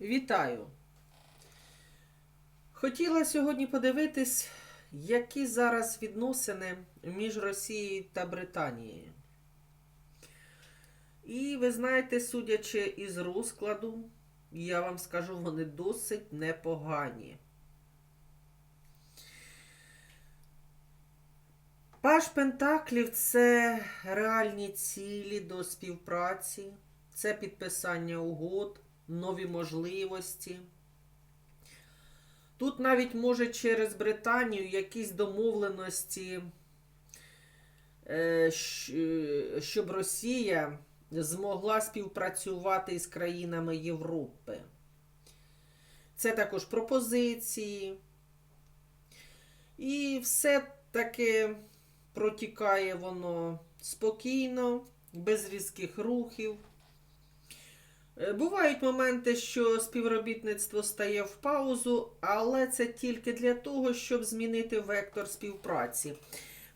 Вітаю! Хотіла сьогодні подивитись, які зараз відносини між Росією та Британією. І ви знаєте, судячи із розкладу, я вам скажу, вони досить непогані. Паш Пентаклів це реальні цілі до співпраці, це підписання угод, нові можливості. Тут навіть може через Британію якісь домовленості, е, е, щоб Росія змогла співпрацювати із країнами Європи. Це також пропозиції. І все таки протікає воно спокійно, без різких рухів. Е, Бувають моменти, що співробітництво стає в паузу, але це тільки для того, щоб змінити вектор співпраці.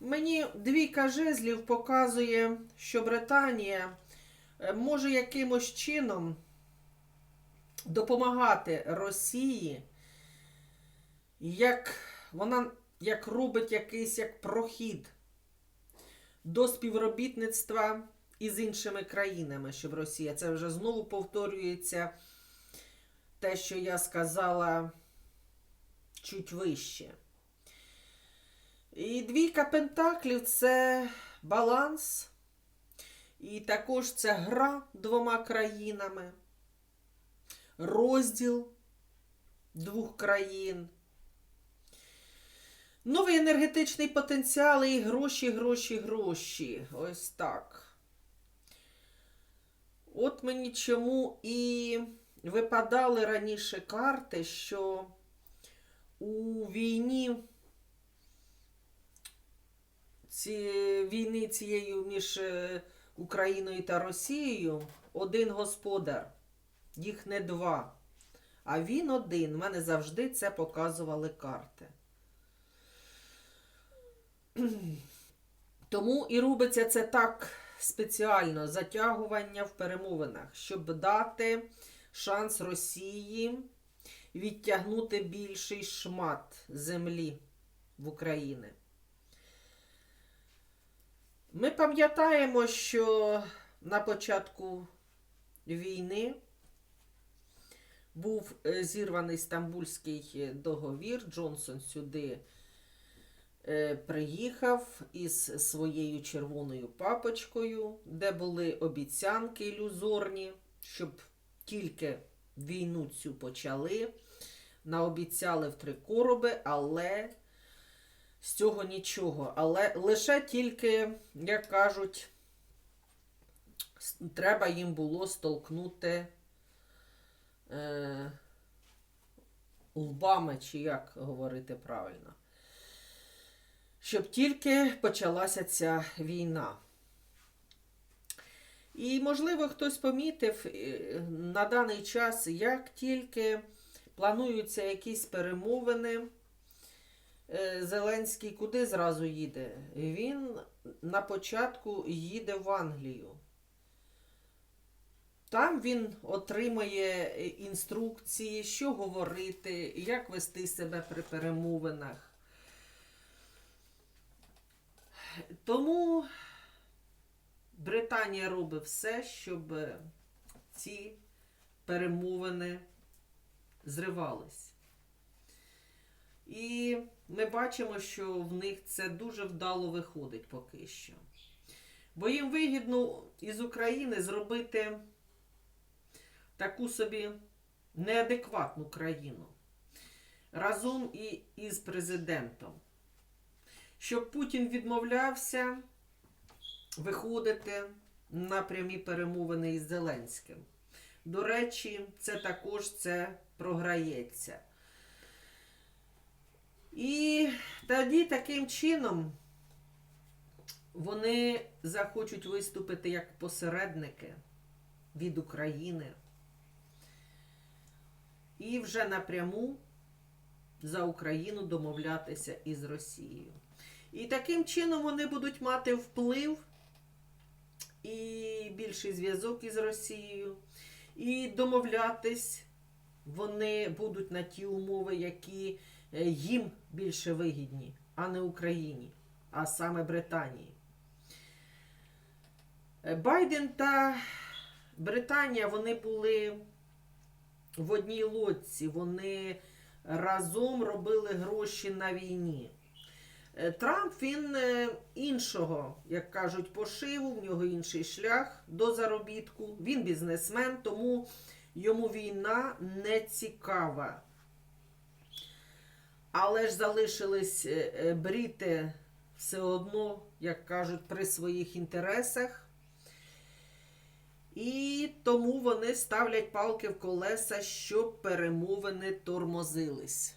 Мені двійка жезлів показує, що Британія е, може якимось чином допомагати Росії, як вона як робить якийсь як прохід до співробітництва із іншими країнами, щоб Росія. Це вже знову повторюється те, що я сказала чуть вище. І двійка пентаклів це баланс, і також це гра двома країнами, розділ двох країн. Новий енергетичний потенціал і гроші, гроші, гроші. Ось так. От мені чому і випадали раніше карти, що у війні ці, війни цією між е, Україною та Росією один господар, їх не два. А він один. Мене завжди це показували карти. Тому і робиться це так спеціально затягування в перемовинах, щоб дати шанс Росії відтягнути більший шмат землі в Україні. Ми пам'ятаємо, що на початку війни був е, зірваний Стамбульський договір. Джонсон сюди приїхав із своєю червоною папочкою, де були обіцянки ілюзорні, щоб тільки війну цю почали. Наобіцяли в три короби, але з цього нічого. Але лише тільки, як кажуть, треба їм було столкнути е, лбами, чи як говорити правильно щоб тільки почалася ця війна. І, можливо, хтось помітив е, на даний час, як тільки плануються якісь перемовини, е, Зеленський куди зразу їде? Він на початку їде в Англію. Там він отримає інструкції, що говорити, як вести себе при перемовинах. Тому Британія робить все, щоб ці перемовини зривались. І ми бачимо, що в них це дуже вдало виходить поки що. Бо їм вигідно із України зробити таку собі неадекватну країну разом і із президентом щоб Путін відмовлявся виходити на прямі перемовини із Зеленським. До речі, це також це програється. І тоді таким чином вони захочуть виступити як посередники від України. І вже напряму за Україну домовлятися із Росією. І таким чином вони будуть мати вплив і більший зв'язок із Росією, і домовлятись вони будуть на ті умови, які е, їм більше вигідні, а не Україні, а саме Британії. Е, Байден та Британія вони були в одній лодці, вони разом робили гроші на війні. Е, Трамп він е, іншого, як кажуть, пошиву, в нього інший шлях до заробітку. Він бізнесмен, тому йому війна не цікава. Але ж залишились е, бріти все одно, як кажуть, при своїх інтересах. І тому вони ставлять палки в колеса, щоб перемовини тормозились.